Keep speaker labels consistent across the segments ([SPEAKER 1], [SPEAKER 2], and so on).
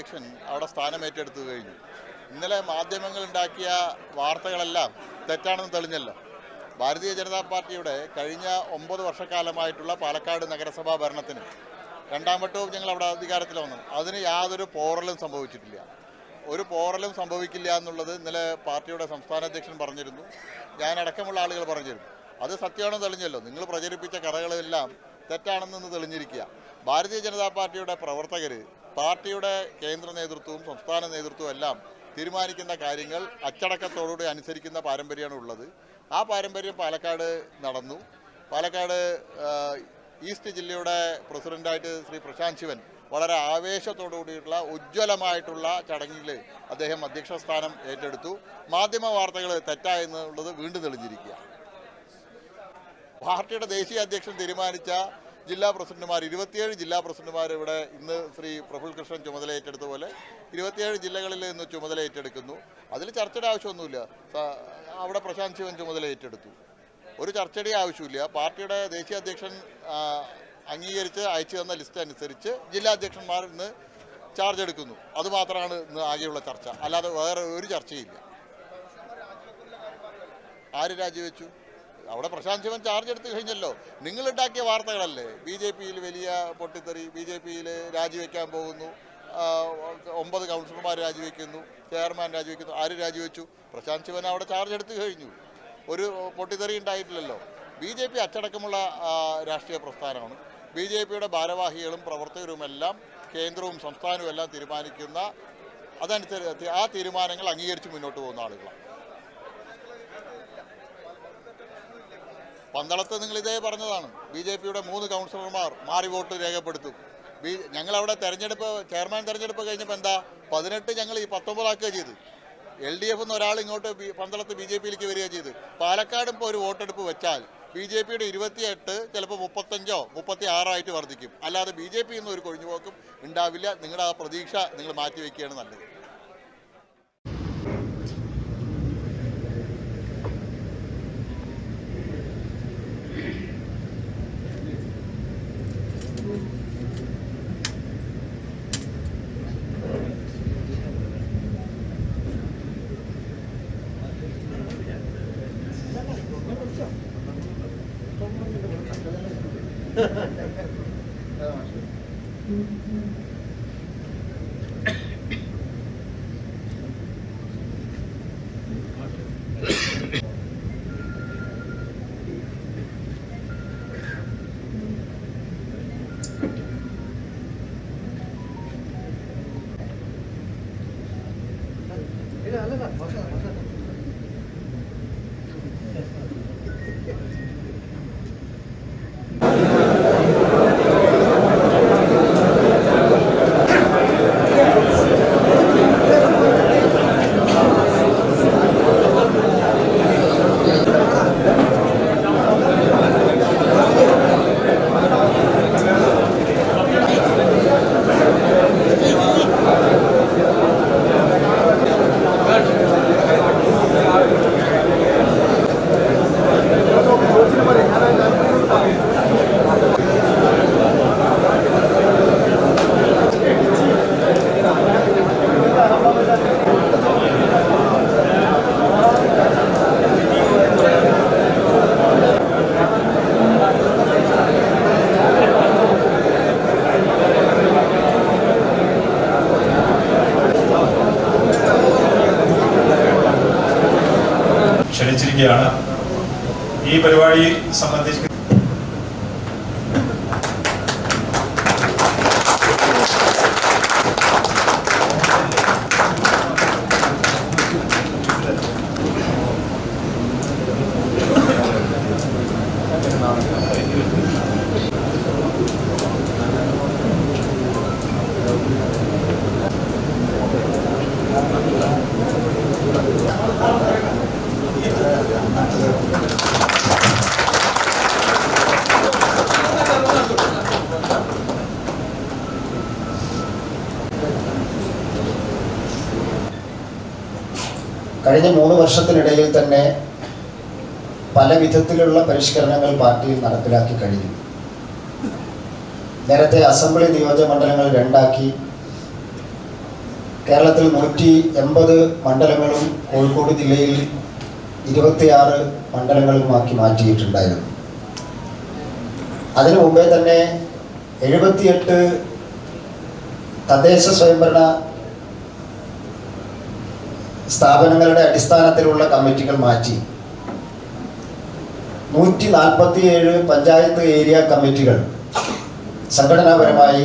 [SPEAKER 1] അധ്യക്ഷൻ അവിടെ സ്ഥാനമേറ്റെടുത്തു കഴിഞ്ഞു. ഇന്നലെ മാധ്യമങ്ങൾ ഉണ്ടാക്കിയ വാർത്തകളെല്ലാം തെറ്റാണെന്ന് തെളിഞ്ഞല്ലോ. ഭാരതീയ ജനതാ പാർട്ടിയുടെ കഴിഞ്ഞ ഒമ്പത് വർഷക്കാലമായിട്ടുള്ള പാലക്കാട് നഗരസഭാ ഭരണത്തിന് രണ്ടാം വട്ടവും ഞങ്ങൾ അവിടെ അധികാരത്തിൽ വന്നു. അതിന് യാതൊരു പോറലും സംഭവിച്ചിട്ടില്ല. ഒരു പോറലും സംഭവിക്കില്ല എന്നുള്ളത് ഇന്നലെ പാർട്ടിയുടെ സംസ്ഥാന അധ്യക്ഷൻ പറഞ്ഞിരുന്നു. ഞാൻ അടക്കമുള്ള ആളുകൾ പറഞ്ഞിരുന്നു. അത് സത്യമാണെന്ന് തെളിഞ്ഞല്ലോ? നിങ്ങൾ പ്രചരിപ്പിച്ച കഥകളെല്ലാം തെറ്റാണെന്ന് തെളിഞ്ഞിരിക്കുക. ഭാരതീയ ജനതാ പാർട്ടിയുടെ പ്രവർത്തകർ പാർട്ടിയുടെ കേന്ദ്ര നേതൃത്വവും സംസ്ഥാന നേതൃത്വവും എല്ലാം തീരുമാനിക്കുന്ന കാര്യങ്ങൾ അച്ചടക്കത്തോടുകൂടി അനുസരിക്കുന്ന പാരമ്പര്യമാണ് ഉള്ളത്. ആ പാരമ്പര്യം പാലക്കാട് നടന്നു. പാലക്കാട് ഈസ്റ്റ് ജില്ലയുടെ പ്രസിഡന്റായിട്ട് ശ്രീ പ്രശാന്ത് ശിവൻ വളരെ ആവേശത്തോടു കൂടിയിട്ടുള്ള ഉജ്ജ്വലമായിട്ടുള്ള ചടങ്ങിൽ അദ്ദേഹം അധ്യക്ഷ സ്ഥാനം ഏറ്റെടുത്തു. മാധ്യമ വാർത്തകൾ തെറ്റായെന്നുള്ളത് വീണ്ടും തെളിഞ്ഞിരിക്കുക പാർട്ടിയുടെ ദേശീയ അധ്യക്ഷൻ തീരുമാനിച്ച ജില്ലാ പ്രസിഡന്റുമാർ ഇരുപത്തിയേഴ് ജില്ലാ പ്രസിഡന്റുമാർ ഇവിടെ ഇന്ന് ശ്രീ പ്രഫുൽ കൃഷ്ണൻ ചുമതല ഏറ്റെടുത്ത പോലെ ഇരുപത്തിയേഴ് ജില്ലകളിൽ ഇന്ന് ചുമതല ഏറ്റെടുക്കുന്നു. അതിൽ ചർച്ചയുടെ ആവശ്യമൊന്നുമില്ല. അവിടെ പ്രശാന്ത് ശിവൻ ചുമതല ഏറ്റെടുത്തു. ഒരു ചർച്ചയുടെ ആവശ്യമില്ല. പാർട്ടിയുടെ ദേശീയ അധ്യക്ഷൻ അംഗീകരിച്ച് അയച്ചു തന്ന ലിസ്റ്റ് അനുസരിച്ച് ജില്ലാ അധ്യക്ഷന്മാർ ഇന്ന് ചാർജ് എടുക്കുന്നു. അതുമാത്രമാണ് ഇന്ന് ആകെയുള്ള ചർച്ച. അല്ലാതെ വേറെ ഒരു ചർച്ചയില്ല ആര് രാജിവെച്ചു? അവിടെ പ്രശാന്ത് ശിവൻ ചാർജ് എടുത്തു കഴിഞ്ഞല്ലോ. നിങ്ങൾ ഉണ്ടാക്കിയ വാർത്തകളല്ലേ? ബി ജെ പിയിൽ വലിയ പൊട്ടിത്തെറി ബി ജെ പിയിൽ രാജിവെക്കാൻ പോകുന്നു. ഒമ്പത് കൗൺസിലർമാർ രാജിവെക്കുന്നു ചെയർമാൻ രാജിവെക്കുന്നു ആര് രാജിവെച്ചു? പ്രശാന്ത് ശിവൻ അവിടെ ചാർജ് എടുത്തു കഴിഞ്ഞു. ഒരു പൊട്ടിത്തെറി ഉണ്ടായിട്ടില്ലല്ലോ. ബി ജെ പി അച്ചടക്കമുള്ള രാഷ്ട്രീയ പ്രസ്ഥാനമാണ്. ബി ജെ പിയുടെ ഭാരവാഹികളും പ്രവർത്തകരുമെല്ലാം കേന്ദ്രവും സംസ്ഥാനവും എല്ലാം തീരുമാനിക്കുന്ന അതനുസരിച്ച് ആ തീരുമാനങ്ങൾ അംഗീകരിച്ച് മുന്നോട്ട് പോകുന്ന ആളുകളാണ്. പന്തളത്ത് നിങ്ങൾ ഇതേ പറഞ്ഞതാണ്. ബി ജെ പിയുടെ മൂന്ന് കൗൺസിലർമാർ മാറി വോട്ട് രേഖപ്പെടുത്തും. ബി ഞങ്ങളവിടെ തെരഞ്ഞെടുപ്പ് ചെയർമാൻ തെരഞ്ഞെടുപ്പ് കഴിഞ്ഞപ്പോൾ എന്താ? പതിനെട്ട് ഞങ്ങൾ ഈ പത്തൊമ്പതാക്കുക ചെയ്ത്. എൽ ഡി എഫ് ഒരാൾ ഇങ്ങോട്ട് പന്തളത്ത് ബി ജെ പിയിലേക്ക് വരിക ചെയ്ത്. പാലക്കാട് ഇപ്പോൾ ഒരു വോട്ടെടുപ്പ് വെച്ചാൽ ബി ജെ പിയുടെ ഇരുപത്തിയെട്ട് ചിലപ്പോൾ മുപ്പത്തഞ്ചോ മുപ്പത്തി ആറായിട്ട് വർദ്ധിക്കും. അല്ലാതെ ബി ജെ പി എന്നൊരു കൊഴിഞ്ഞുപോക്കും ഉണ്ടാവില്ല. നിങ്ങളുടെ ആ പ്രതീക്ഷ നിങ്ങൾ മാറ്റിവെക്കുകയാണ് നല്ലത്.
[SPEAKER 2] ക്ഷണിച്ചിരിക്കുകയാണ് ഈ പരിപാടി സംബന്ധിച്ച്
[SPEAKER 3] കഴിഞ്ഞ മൂന്ന് വർഷത്തിനിടയിൽ തന്നെ പല വിധത്തിലുള്ള പരിഷ്കരണങ്ങൾ പാർട്ടിയിൽ നടപ്പിലാക്കി കഴിഞ്ഞു. നേരത്തെ അസംബ്ലി നിയോജക നിയോജകമണ്ഡലങ്ങൾ രണ്ടാക്കി. കേരളത്തിൽ നൂറ്റി എൺപത് മണ്ഡലങ്ങളും കോഴിക്കോട് ജില്ലയിൽ ഇരുപത്തിയാറ് മണ്ഡലങ്ങളുമാക്കി മാറ്റിയിട്ടുണ്ടായിരുന്നു. അതിനു മുമ്പേ തന്നെ എഴുപത്തിയെട്ട് തദ്ദേശ സ്വയംഭരണ സ്ഥാപനങ്ങളുടെ അടിസ്ഥാനത്തിലുള്ള കമ്മിറ്റികൾ മാറ്റി. നൂറ്റി നാൽപ്പത്തിയേഴ് പഞ്ചായത്ത് ഏരിയ കമ്മിറ്റികൾ സംഘടനാപരമായി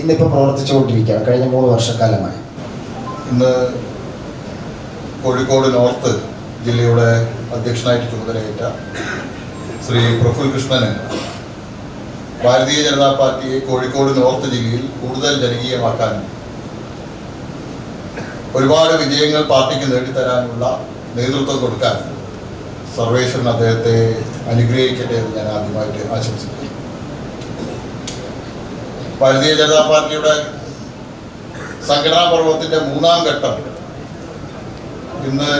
[SPEAKER 3] ഇന്നിപ്പോൾ പ്രവർത്തിച്ചുകൊണ്ടിരിക്കുകയാണ്. കഴിഞ്ഞ മൂന്ന് വർഷക്കാലമായി.
[SPEAKER 1] ഇന്ന് കോഴിക്കോട് നോർത്ത് ജില്ലയുടെ അധ്യക്ഷനായിട്ട് ചുമതലയേറ്റ ശ്രീ പ്രഫുൽ കൃഷ്ണന് ഭാരതീയ ജനതാ പാർട്ടിയെ കോഴിക്കോട് നോർത്ത് ജില്ലയിൽ കൂടുതൽ ജനകീയമാക്കാനും ഒരുപാട് വിജയങ്ങൾ പാർട്ടിക്ക് നേടിത്തരാനുള്ള നേതൃത്വം കൊടുക്കാൻ സർവേശ്വരൻ അദ്ദേഹത്തെ അനുഗ്രഹിക്കട്ടെ എന്ന് ഞാൻ ആദ്യമായിട്ട് ആശംസിക്കുന്നു. ഭാരതീയ ജനതാ പാർട്ടിയുടെ സംഘടനാ പർവത്തിന്റെ മൂന്നാം ഘട്ടം ഇന്ന്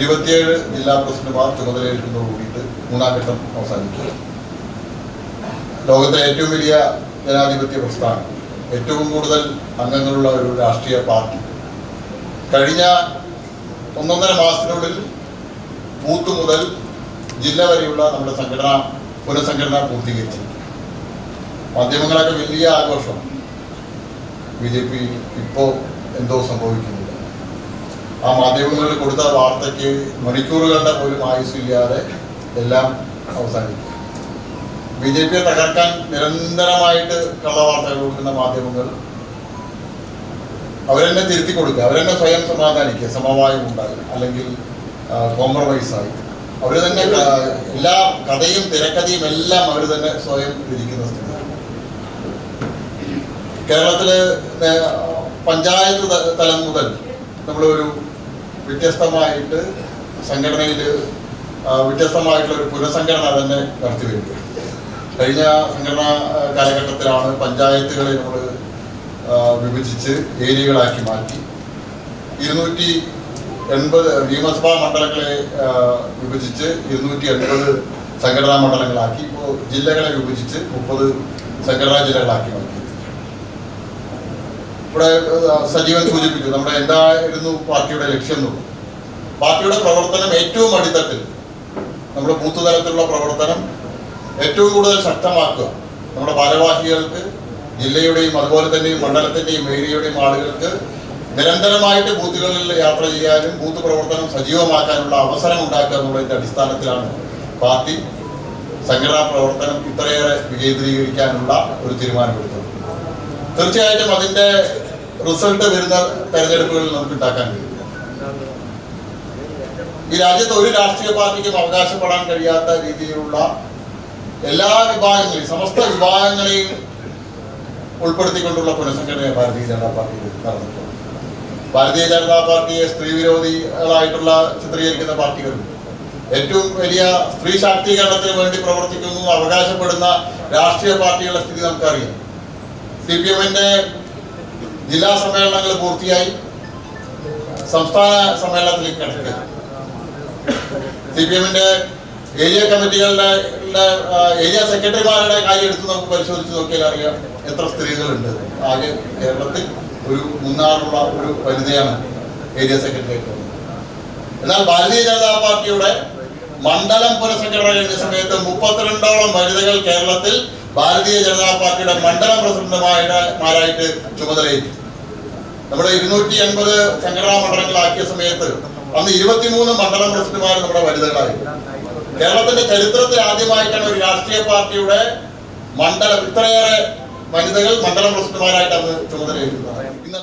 [SPEAKER 1] ഇരുപത്തിയേഴ് ജില്ലാ പ്രസിഡന്റുമാർ ചുമതലയേൽക്കുന്നതോട് കൂടിയിട്ട് മൂന്നാം ഘട്ടം അവസാനിക്കുക. ലോകത്തെ ഏറ്റവും വലിയ ജനാധിപത്യ പ്രസ്ഥാനം ഏറ്റവും കൂടുതൽ അംഗങ്ങളുള്ള ഒരു രാഷ്ട്രീയ പാർട്ടി കഴിഞ്ഞ ഒന്നൊന്നര മാസത്തിനുള്ളിൽ ബൂത്ത് മുതൽ ജില്ല വരെയുള്ള നമ്മുടെ സംഘടന പുനഃസംഘടന പൂർത്തീകരിച്ചു മാധ്യമങ്ങളൊക്കെ വലിയ ആഘോഷം ബി ജെ പി ഇപ്പോൾ എന്തോ സംഭവിക്കുന്നില്ല ആ മാധ്യമങ്ങളിൽ കൊടുത്ത വാർത്തയ്ക്ക് മണിക്കൂറുകളുടെ പോലും ആയുസ്സില്ലാതെ എല്ലാം അവസാനിക്കും. ബി ജെ പിയെ തകർക്കാൻ നിരന്തരമായിട്ട് കള്ളവാർത്തകൾ കൊടുക്കുന്ന മാധ്യമങ്ങൾ അവരെന്നെ തിരുത്തി കൊടുക്കുക. അവരെന്നെ സ്വയം സമാധാനിക്കുക. സമവായം ഉണ്ടായി അല്ലെങ്കിൽ കോംപ്രമൈസായി അവർ തന്നെ എല്ലാ കഥയും തിരക്കഥയും എല്ലാം അവർ തന്നെ സ്വയം തിരിക്കുന്ന സ്ഥിതി കേരളത്തിൽ പഞ്ചായത്ത് തലം മുതൽ നമ്മളൊരു വ്യത്യസ്തമായിട്ട് സംഘടനയിൽ വ്യത്യസ്തമായിട്ടുള്ള ഒരു പുനഃസംഘടന തന്നെ നടത്തി വരിക കഴിഞ്ഞ സംഘടനാ കാലഘട്ടത്തിലാണ് പഞ്ചായത്തുകളെ നമ്മൾ വിഭജിച്ച് ഏരിയകളാക്കി മാറ്റി. ഇരുന്നൂറ്റി എൺപത് നിയമസഭാ മണ്ഡലങ്ങളെ വിഭജിച്ച് ഇരുന്നൂറ്റി എൺപത് സംഘടനാ മണ്ഡലങ്ങളാക്കി. ഇപ്പോൾ ജില്ലകളെ വിഭജിച്ച് മുപ്പത് സംഘടനാ ജില്ലകളാക്കി മാറ്റി. ഇവിടെ സജീവൻ സൂചിപ്പിച്ചു നമ്മുടെ എന്തായിരുന്നു പാർട്ടിയുടെ ലക്ഷ്യം എന്നുള്ളത്. പാർട്ടിയുടെ പ്രവർത്തനം ഏറ്റവും അടിത്തട്ടിൽ നമ്മുടെ ബൂത്ത് തലത്തിലുള്ള പ്രവർത്തനം ഏറ്റവും കൂടുതൽ ശക്തമാക്കുക. നമ്മുടെ ഭാരവാഹികൾക്ക് ജില്ലയുടെയും അതുപോലെ തന്നെ മണ്ഡലത്തിന്റെയും ഏരിയയുടെയും ആളുകൾക്ക് നിരന്തരമായിട്ട് ബൂത്തുകളിൽ യാത്ര ചെയ്യാനും ബൂത്ത് പ്രവർത്തനം സജീവമാക്കാനുള്ള അവസരം ഉണ്ടാക്കുക എന്നുള്ളതിന്റെ അടിസ്ഥാനത്തിലാണ് പാർട്ടി സംഘടനാ പ്രവർത്തനം ഇത്രയേറെ വികേന്ദ്രീകരിക്കാനുള്ള ഒരു തീരുമാനമെടുത്തത് തീർച്ചയായിട്ടും അതിന്റെ റിസൾട്ട് വരുന്ന തെരഞ്ഞെടുപ്പുകളിൽ നമുക്ക് ഉണ്ടാക്കാൻ കഴിയും. ഈ രാജ്യത്ത് ഒരു രാഷ്ട്രീയ പാർട്ടിക്കും അവകാശപ്പെടാൻ കഴിയാത്ത രീതിയിലുള്ള എല്ലാ വിഭാഗങ്ങളെയും സമസ്ത വിഭാഗങ്ങളെയും ഉൾപ്പെടുത്തിക്കൊണ്ടുള്ള പുനഃസംഘടന ഭാരതീയ ജനതാ പാർട്ടി നടന്നിട്ടുണ്ട് ഭാരതീയ ജനതാ പാർട്ടിയെ സ്ത്രീ വിരോധികളായിട്ടുള്ള ചിത്രീകരിക്കുന്ന പാർട്ടികളുണ്ട് ഏറ്റവും വലിയ സ്ത്രീ ശാക്തീകരണത്തിന് വേണ്ടി പ്രവർത്തിക്കുന്നു അവകാശപ്പെടുന്ന രാഷ്ട്രീയ പാർട്ടികളുടെ സ്ഥിതി നമുക്കറിയാം. സി പി എമ്മിന്റെ ജില്ലാ സമ്മേളനങ്ങൾ പൂർത്തിയായി. സംസ്ഥാന സമ്മേളനത്തിലേക്ക് കടക്കുക. സി പി എമ്മിന്റെ ഏരിയ കമ്മിറ്റികളുടെ ഏരിയ സെക്രട്ടറിമാരുടെ കാര്യം എടുത്ത് നമുക്ക് പരിശോധിച്ച് നോക്കിയാൽ അറിയാം എത്ര സ്ത്രീകളുണ്ട്. ആകെ കേരളത്തിൽ ഒരു മൂന്നാറുള്ള ഒരു വനിതയാണ് ഏരിയ സെക്രട്ടറി. എന്നാൽ ഭാരതീയ ജനതാ പാർട്ടിയുടെ മണ്ഡലം പുനഃസംഘടന കഴിഞ്ഞ സമയത്ത് മുപ്പത്തിരണ്ടോളം വനിതകൾ കേരളത്തിൽ ഭാരതീയ ജനതാ പാർട്ടിയുടെ മണ്ഡലം പ്രസിഡന്റുമാരായിട്ട് ചുമതലയേറ്റു നമ്മുടെ ഇരുന്നൂറ്റി എൺപത് സംഘടനാ മണ്ഡലങ്ങളാക്കിയ സമയത്ത് അന്ന് ഇരുപത്തിമൂന്ന് മണ്ഡലം പ്രസിഡന്റുമാർ നമ്മുടെ വനിതകളായി കേരളത്തിന്റെ ചരിത്രത്തിൽ ആദ്യമായിട്ടാണ് ഒരു രാഷ്ട്രീയ പാർട്ടിയുടെ മണ്ഡലം ഇത്രയേറെ വനിതകൾ മണ്ഡലം പ്രസിഡന്റുമാരായിട്ട് അന്ന് ഇന്ന്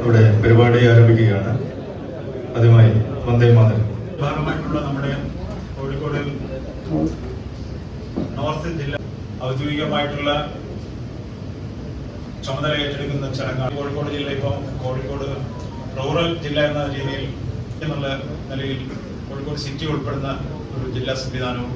[SPEAKER 2] ഇവിടെ പരിപാടി ആരംഭിക്കുകയാണ്. ആദ്യമായി വന്ദേ മാതരം. ഭാഗമായിട്ടുള്ള നമ്മുടെ കോഴിക്കോട് നോർത്ത് ജില്ല ഔദ്യോഗികമായിട്ടുള്ള ചുമതല ഏറ്റെടുക്കുന്ന ചടങ്ങാണ്. കോഴിക്കോട് ജില്ല ഇപ്പം കോഴിക്കോട് റൂറൽ ജില്ല എന്ന രീതിയിൽ എന്നുള്ള നിലയിൽ കോഴിക്കോട് സിറ്റി ഉൾപ്പെടുന്ന ഒരു ജില്ലാ സംവിധാനവും